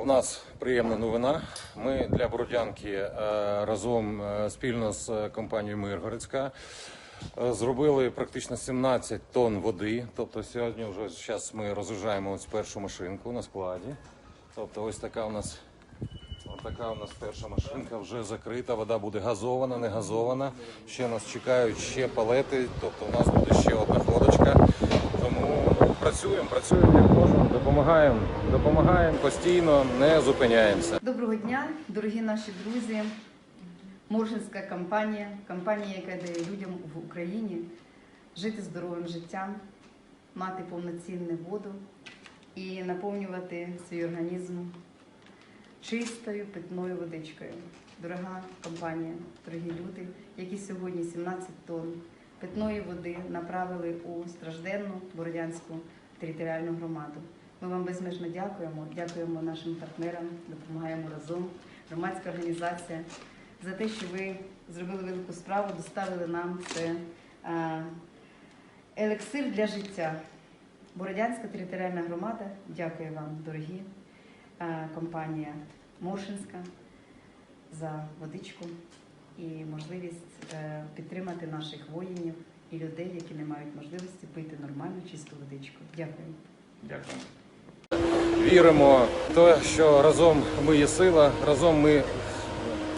У нас приємна новина. Ми для Бородянки е, разом е, спільно з компанією Миргородська е, зробили практично 17 тонн води. Тобто сьогодні вже зараз ми розгружаємо ось першу машинку на складі. Тобто ось така у нас Ось така у нас перша машинка вже закрита, вода буде газована, не газована. Ще нас чекають ще палети, тобто у нас буде ще одна ходочка. Тому працюємо, працюємо як можемо, допомагаємо, допомагаємо постійно, не зупиняємося. Доброго дня, дорогі наші друзі. Моршинська компанія, компанія, яка дає людям в Україні жити здоровим життям, мати повноцінну воду і наповнювати свій організм чистою питною водичкою. Дорога компанія, дорогі люди, які сьогодні 17 тонн питної води направили у стражденну Бородянську територіальну громаду. Ми вам безмежно дякуємо. Дякуємо нашим партнерам, допомагаємо разом. Громадська організація за те, що ви зробили велику справу, доставили нам це елексир для життя. Бородянська територіальна громада. Дякую вам, дорогі компанія Моршинська, за водичку і можливість е, підтримати наших воїнів і людей, які не мають можливості пити нормальну чисту водичку. Дякую. Дякую. Віримо в те, що разом ми є сила, разом ми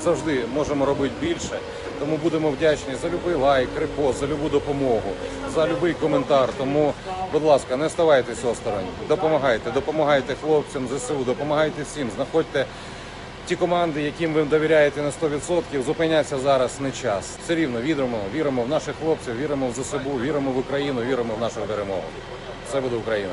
завжди можемо робити більше. Тому будемо вдячні за будь-який лайк, репост, за будь-яку допомогу, за будь-який коментар. Тому, будь ласка, не ставайтеся осторонь. Допомагайте, допомагайте хлопцям ЗСУ, допомагайте всім. Знаходьте ті команди, яким ви довіряєте на 100%. Зупиняться зараз не час. Все рівно віримо, віримо в наших хлопців, віримо в ЗСУ, віримо в Україну, віримо в нашу перемогу. Все буде Україна.